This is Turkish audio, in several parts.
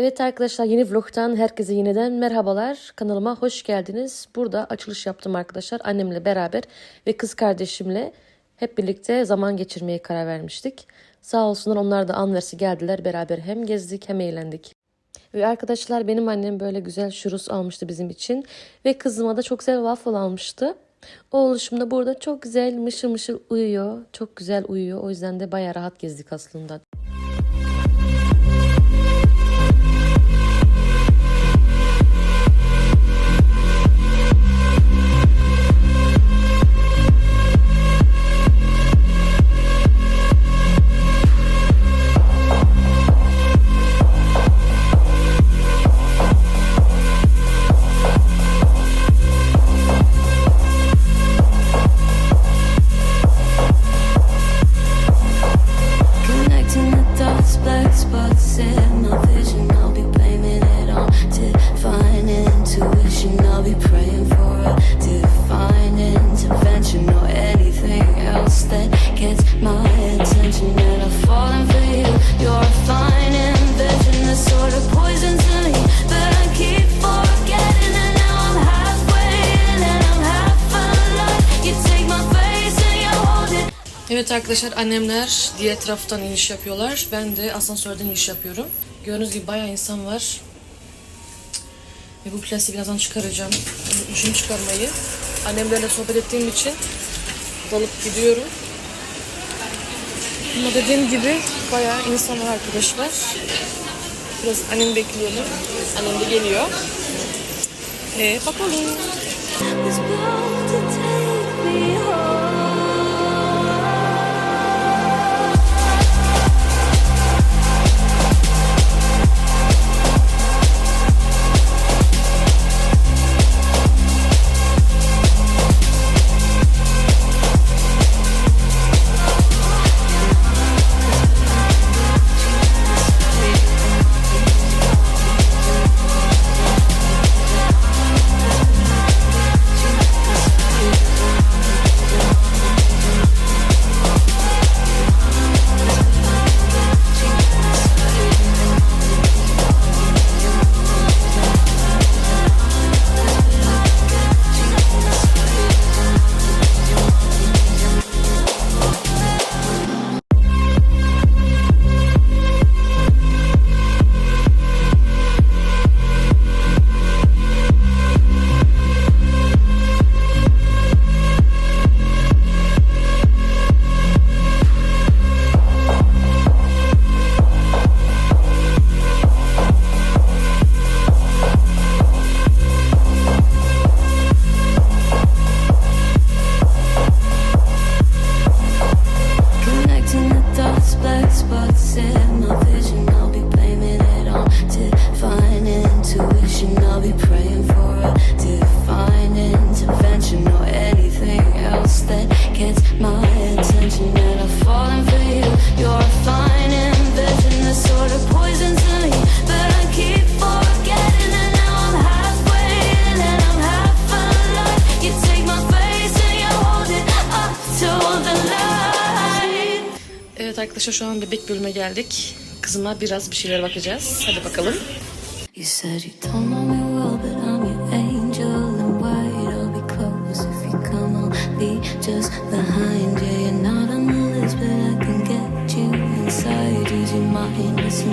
Evet arkadaşlar yeni vlogtan herkese yeniden merhabalar. Kanalıma hoş geldiniz. Burada açılış yaptım arkadaşlar. Annemle beraber ve kız kardeşimle hep birlikte zaman geçirmeye karar vermiştik. Sağ olsunlar onlar da anversi geldiler. Beraber hem gezdik hem eğlendik. Ve arkadaşlar benim annem böyle güzel şurus almıştı bizim için. Ve kızıma da çok güzel waffle almıştı. Oğluşum da burada çok güzel mışıl mışıl uyuyor. Çok güzel uyuyor. O yüzden de baya rahat gezdik aslında. Arkadaşlar annemler diğer taraftan iniş yapıyorlar. Ben de asansörden iniş yapıyorum. Gördüğünüz gibi bayağı insan var. Ve bu plastiği birazdan çıkaracağım. Unutmuşum çıkarmayı. Annemlerle sohbet ettiğim için dalıp gidiyorum. Ama dediğim gibi bayağı insan var arkadaşlar. Biraz annemi bekliyorum. Annem de geliyor. E bakalım. Arkadaşlar şu an bebek bölüme geldik. Kızıma biraz bir şeyler bakacağız. Hadi bakalım. Listen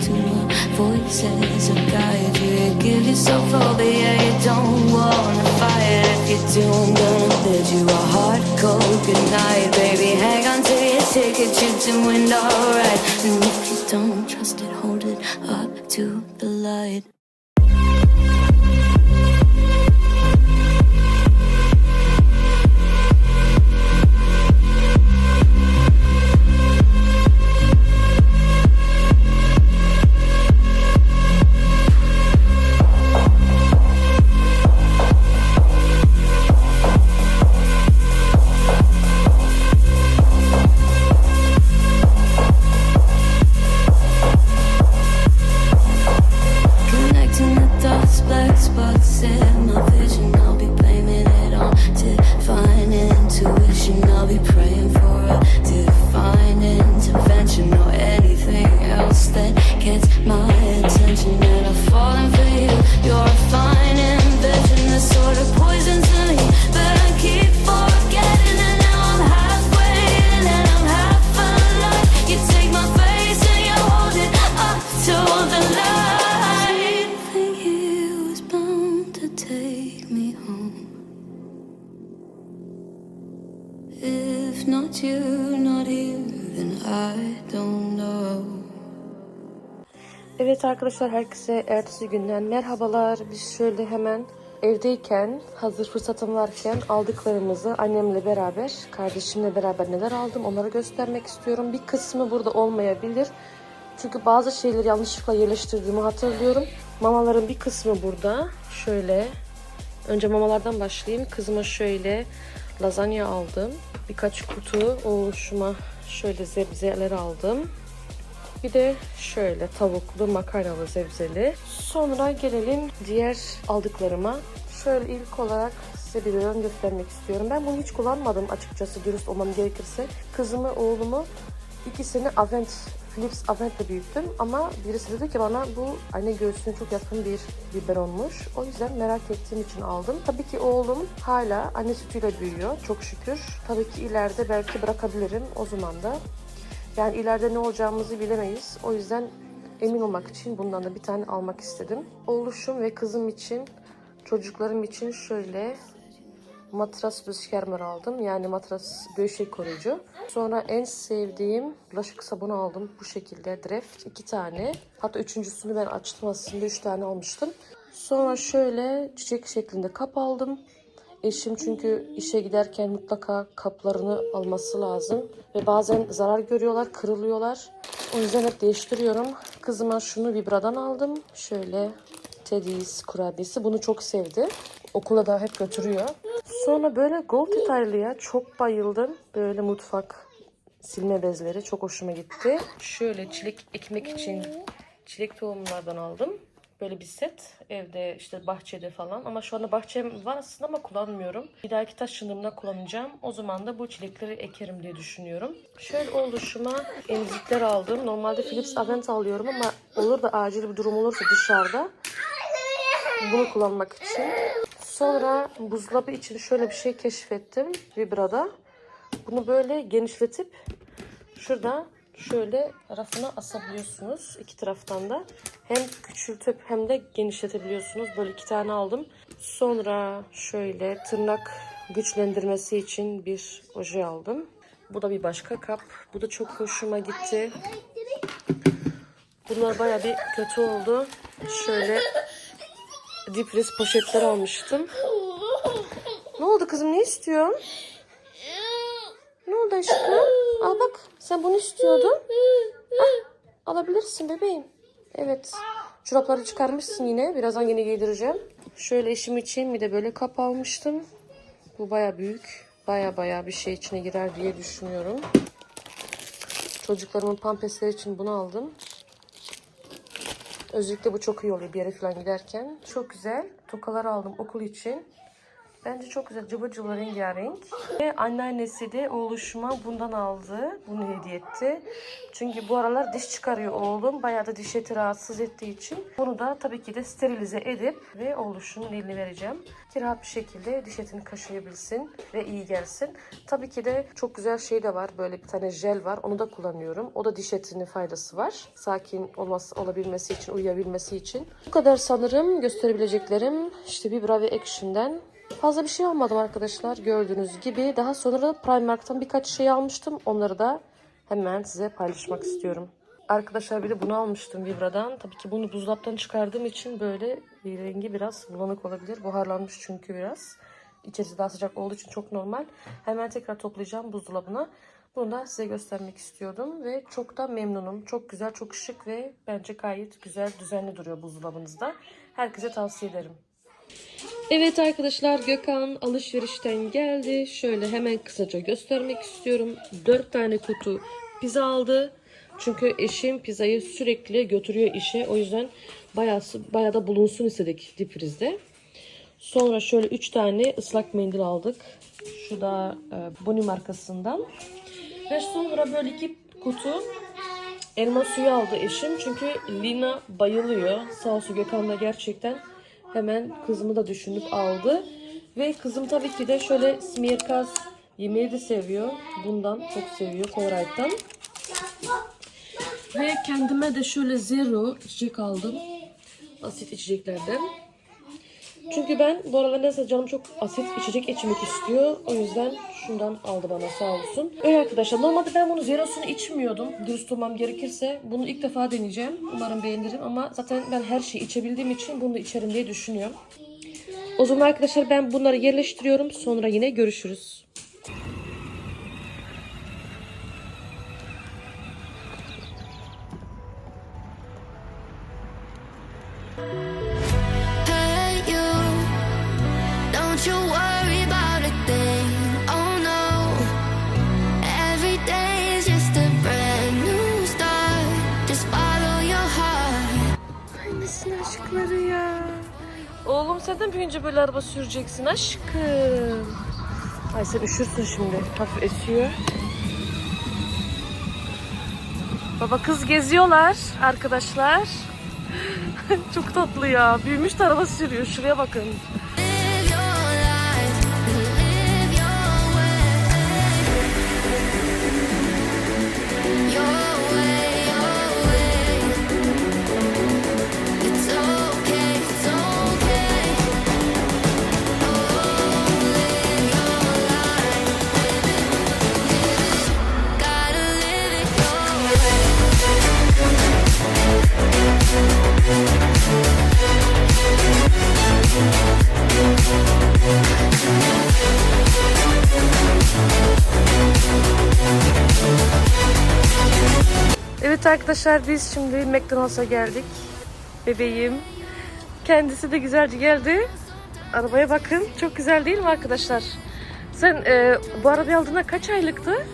to my voice as I guide. You give yourself all, but yeah, you don't wanna fight. You do, I'm gonna bid you a hard cold goodnight, baby. Hang on to your ticket, you doing alright. And if you don't trust it, hold it up to the light. Evet arkadaşlar herkese ertesi günden merhabalar. Biz şöyle hemen evdeyken hazır fırsatım varken aldıklarımızı annemle beraber kardeşimle beraber neler aldım onları göstermek istiyorum. Bir kısmı burada olmayabilir. Çünkü bazı şeyleri yanlışlıkla yerleştirdiğimi hatırlıyorum. Mamaların bir kısmı burada. Şöyle önce mamalardan başlayayım. Kızıma şöyle lazanya aldım. Birkaç kutu oluşuma şöyle zebzeler aldım. Bir de şöyle tavuklu makarnalı zebzeli. Sonra gelelim diğer aldıklarıma. Şöyle ilk olarak size bir ürün göstermek istiyorum. Ben bunu hiç kullanmadım açıkçası dürüst olmam gerekirse. Kızımı, oğlumu ikisini Avent, Philips Avent'le büyüttüm. Ama birisi dedi ki bana bu anne göğsüne çok yakın bir biberonmuş. O yüzden merak ettiğim için aldım. Tabii ki oğlum hala anne sütüyle büyüyor çok şükür. Tabii ki ileride belki bırakabilirim o zaman da. Yani ileride ne olacağımızı bilemeyiz. O yüzden emin olmak için bundan da bir tane almak istedim. Oğluşum ve kızım için, çocuklarım için şöyle matras rüzgarmer aldım. Yani matras gövşek koruyucu. Sonra en sevdiğim bulaşık sabunu aldım. Bu şekilde Dreft iki tane. Hatta üçüncüsünü ben açtım aslında üç tane almıştım. Sonra şöyle çiçek şeklinde kap aldım. Eşim çünkü işe giderken mutlaka kaplarını alması lazım. Ve bazen zarar görüyorlar, kırılıyorlar. O yüzden hep değiştiriyorum. Kızıma şunu Vibra'dan aldım. Şöyle Teddy's kurabiyesi. Bunu çok sevdi. Okula da hep götürüyor. Sonra böyle gold detaylıya çok bayıldım. Böyle mutfak silme bezleri çok hoşuma gitti. Şöyle çilek ekmek için çilek tohumlardan aldım. Böyle bir set evde işte bahçede falan ama şu anda bahçem var aslında ama kullanmıyorum. Bir dahaki taşındığımda kullanacağım. O zaman da bu çilekleri ekerim diye düşünüyorum. Şöyle oluşuma emzikler aldım. Normalde Philips Avent alıyorum ama olur da acil bir durum olursa dışarıda bunu kullanmak için. Sonra buzdolabı için şöyle bir şey keşfettim Vibra'da. Bunu böyle genişletip şurada şöyle rafına asabiliyorsunuz iki taraftan da. Hem küçültüp hem de genişletebiliyorsunuz. Böyle iki tane aldım. Sonra şöyle tırnak güçlendirmesi için bir oje aldım. Bu da bir başka kap. Bu da çok hoşuma gitti. Bunlar baya bir kötü oldu. Şöyle dipris poşetler almıştım. Ne oldu kızım ne istiyorsun? Ne oldu aşkım? Al bak sen bunu istiyordun. Al, alabilirsin bebeğim. Evet. Çorapları çıkarmışsın yine. Birazdan yine giydireceğim. Şöyle eşim için bir de böyle kap almıştım. Bu baya büyük. Baya baya bir şey içine girer diye düşünüyorum. Çocuklarımın pampesleri için bunu aldım. Özellikle bu çok iyi oluyor bir yere falan giderken. Çok güzel. Tokalar aldım okul için. Bence çok güzel. Cıvı cıvı rengarenk. Ve anneannesi de oğluşuma bundan aldı. Bunu hediye etti. Çünkü bu aralar diş çıkarıyor oğlum. Bayağı da diş eti rahatsız ettiği için. Bunu da tabii ki de sterilize edip ve oğluşumun eline vereceğim. Ki rahat bir şekilde diş etini kaşıyabilsin ve iyi gelsin. Tabii ki de çok güzel şey de var. Böyle bir tane jel var. Onu da kullanıyorum. O da diş etinin faydası var. Sakin olması, olabilmesi için, uyuyabilmesi için. Bu kadar sanırım gösterebileceklerim. İşte bir Brave Action'den Fazla bir şey almadım arkadaşlar gördüğünüz gibi. Daha sonra da Primark'tan birkaç şey almıştım. Onları da hemen size paylaşmak istiyorum. Arkadaşlar bir de bunu almıştım Vibra'dan. Tabii ki bunu buzdolaptan çıkardığım için böyle bir rengi biraz bulanık olabilir. Buharlanmış çünkü biraz. İçerisi daha sıcak olduğu için çok normal. Hemen tekrar toplayacağım buzdolabına. Bunu da size göstermek istiyordum ve çok da memnunum. Çok güzel, çok şık ve bence gayet güzel, düzenli duruyor buzdolabınızda. Herkese tavsiye ederim. Evet arkadaşlar Gökhan alışverişten geldi. Şöyle hemen kısaca göstermek istiyorum. 4 tane kutu pizza aldı. Çünkü eşim pizzayı sürekli götürüyor işe. O yüzden bayağı, bayağı da bulunsun istedik dipfrizde. Sonra şöyle 3 tane ıslak mendil aldık. Şu da e, Boni markasından. Ve sonra böyle iki kutu elma suyu aldı eşim. Çünkü Lina bayılıyor. Sağ olsun Gökhan da gerçekten hemen kızımı da düşünüp aldı. Ve kızım tabii ki de şöyle smirkaz yemeği de seviyor. Bundan çok seviyor. Colruyt'tan. Ve kendime de şöyle zero içecek aldım. Asit içeceklerden. Çünkü ben bu aralar neyse canım çok asit içecek içmek istiyor. O yüzden şundan aldı bana sağ olsun. Öyle arkadaşlar normalde ben bunu zerosunu içmiyordum. Dürüst olmam gerekirse. Bunu ilk defa deneyeceğim. Umarım beğenirim ama zaten ben her şeyi içebildiğim için bunu da içerim diye düşünüyorum. O zaman arkadaşlar ben bunları yerleştiriyorum. Sonra yine görüşürüz. Hey De büyüyünce böyle araba süreceksin aşkım. Ay sen üşürsün şimdi. Hafif esiyor. Baba kız geziyorlar arkadaşlar. Çok tatlı ya. Büyümüş de araba sürüyor. Şuraya bakın. Evet arkadaşlar biz şimdi McDonald's'a geldik. Bebeğim. Kendisi de güzelce geldi. Arabaya bakın. Çok güzel değil mi arkadaşlar? Sen e, bu arabayı aldığında kaç aylıktı?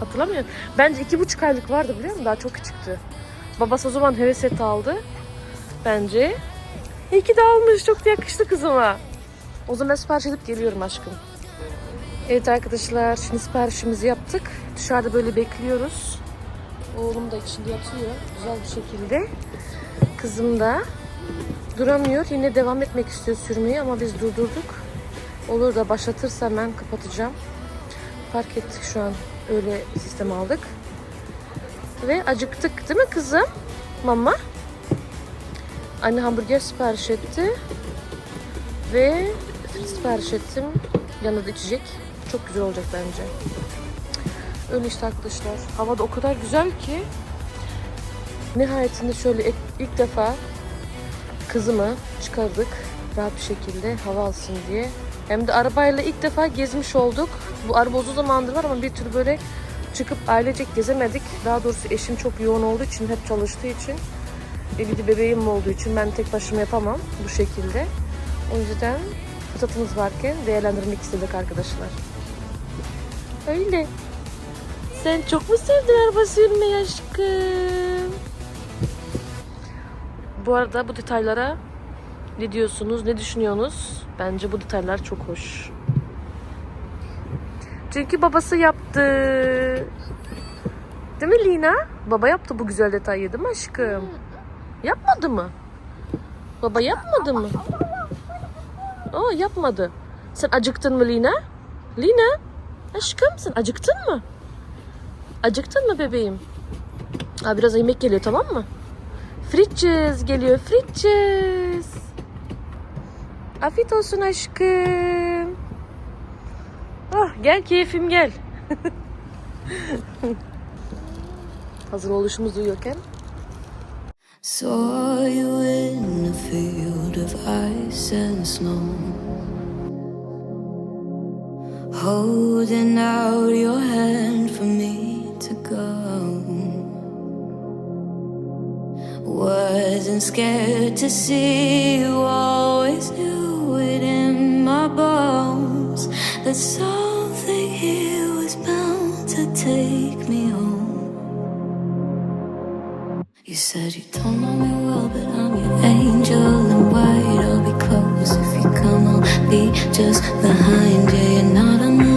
Hatırlamıyorum. Bence iki buçuk aylık vardı biliyor musun? Daha çok küçüktü. Babası o zaman heves etti aldı. Bence. İyi ki de almış. Çok da yakıştı kızıma. O zaman sipariş edip geliyorum aşkım. Evet arkadaşlar şimdi siparişimizi yaptık. Dışarıda böyle bekliyoruz. Oğlum da içinde yatıyor güzel bir şekilde. Kızım da duramıyor. Yine devam etmek istiyor sürmeyi ama biz durdurduk. Olur da başlatırsa hemen kapatacağım. Fark ettik şu an öyle sistem aldık. Ve acıktık değil mi kızım? Mama. Anne hamburger sipariş etti. Ve sipariş ettim. Yanında da içecek. Çok güzel olacak bence. Öyle işte arkadaşlar. Hava da o kadar güzel ki. Nihayetinde şöyle ilk, defa kızımı çıkardık. Rahat bir şekilde hava alsın diye. Hem de arabayla ilk defa gezmiş olduk. Bu araba uzun zamandır var ama bir türlü böyle çıkıp ailecek gezemedik. Daha doğrusu eşim çok yoğun olduğu için, hep çalıştığı için. E bir de bebeğim olduğu için ben tek başıma yapamam bu şekilde. O yüzden fırsatımız varken değerlendirmek istedik arkadaşlar. Öyle. Sen çok mu sevdin araba sürmeyi aşkım? Bu arada bu detaylara ne diyorsunuz, ne düşünüyorsunuz? Bence bu detaylar çok hoş. Çünkü babası yaptı. Değil mi Lina? Baba yaptı bu güzel detayı değil mi aşkım? Yapmadı mı? Baba yapmadı mı? Aa yapmadı. Sen acıktın mı Lina? Lina? Aşkım sen acıktın mı? Acıktın mı bebeğim? Aa, biraz yemek geliyor tamam mı? Fritçes geliyor Fritçes. Afiyet olsun aşkım. Ah, gel keyfim gel. Hazır oluşumuz uyuyorken. Saw you in a field of ice and snow. Holding out your hand for me to go. Wasn't scared to see you, always knew it in my bones that something here was bound to take me home. You said you don't know me well, but I'm your angel in white. Be just behind you. You're not on